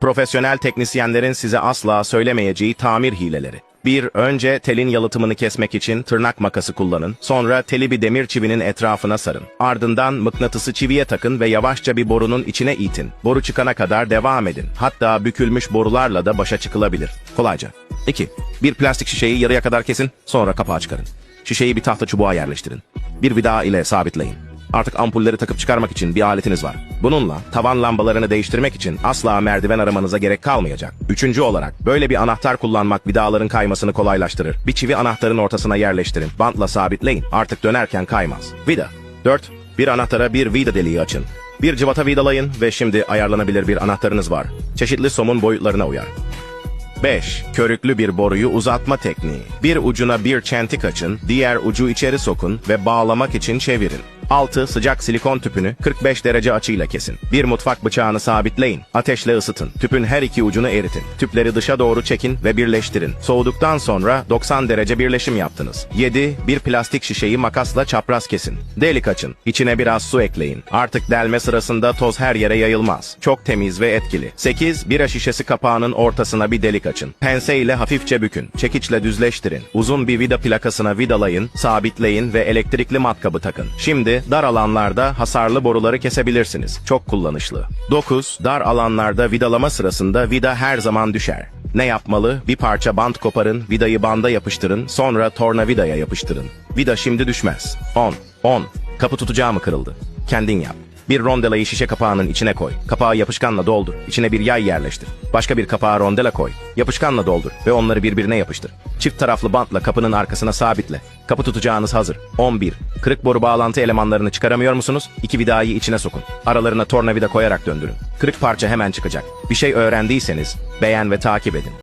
Profesyonel teknisyenlerin size asla söylemeyeceği tamir hileleri. 1. Önce telin yalıtımını kesmek için tırnak makası kullanın. Sonra teli bir demir çivinin etrafına sarın. Ardından mıknatısı çiviye takın ve yavaşça bir borunun içine itin. Boru çıkana kadar devam edin. Hatta bükülmüş borularla da başa çıkılabilir. Kolayca. 2. Bir plastik şişeyi yarıya kadar kesin, sonra kapağı çıkarın. Şişeyi bir tahta çubuğa yerleştirin. Bir vida ile sabitleyin. Artık ampulleri takıp çıkarmak için bir aletiniz var. Bununla tavan lambalarını değiştirmek için asla merdiven aramanıza gerek kalmayacak. Üçüncü olarak böyle bir anahtar kullanmak vidaların kaymasını kolaylaştırır. Bir çivi anahtarın ortasına yerleştirin. Bantla sabitleyin. Artık dönerken kaymaz. Vida. 4. Bir anahtara bir vida deliği açın. Bir cıvata vidalayın ve şimdi ayarlanabilir bir anahtarınız var. Çeşitli somun boyutlarına uyar. 5. Körüklü bir boruyu uzatma tekniği. Bir ucuna bir çentik açın, diğer ucu içeri sokun ve bağlamak için çevirin. 6. Sıcak silikon tüpünü 45 derece açıyla kesin. Bir mutfak bıçağını sabitleyin. Ateşle ısıtın. Tüpün her iki ucunu eritin. Tüpleri dışa doğru çekin ve birleştirin. Soğuduktan sonra 90 derece birleşim yaptınız. 7. Bir plastik şişeyi makasla çapraz kesin. Delik açın. İçine biraz su ekleyin. Artık delme sırasında toz her yere yayılmaz. Çok temiz ve etkili. 8. Bira şişesi kapağının ortasına bir delik açın. Pense ile hafifçe bükün. Çekiçle düzleştirin. Uzun bir vida plakasına vidalayın, sabitleyin ve elektrikli matkabı takın. Şimdi dar alanlarda hasarlı boruları kesebilirsiniz. Çok kullanışlı. 9. Dar alanlarda vidalama sırasında vida her zaman düşer. Ne yapmalı? Bir parça bant koparın, vidayı banda yapıştırın, sonra tornavidaya yapıştırın. Vida şimdi düşmez. 10. 10. Kapı tutacağı mı kırıldı? Kendin yap. Bir rondelayı şişe kapağının içine koy. Kapağı yapışkanla doldur. İçine bir yay yerleştir. Başka bir kapağa rondela koy. Yapışkanla doldur ve onları birbirine yapıştır. Çift taraflı bantla kapının arkasına sabitle. Kapı tutacağınız hazır. 11. Kırık boru bağlantı elemanlarını çıkaramıyor musunuz? İki vidayı içine sokun. Aralarına tornavida koyarak döndürün. Kırık parça hemen çıkacak. Bir şey öğrendiyseniz beğen ve takip edin.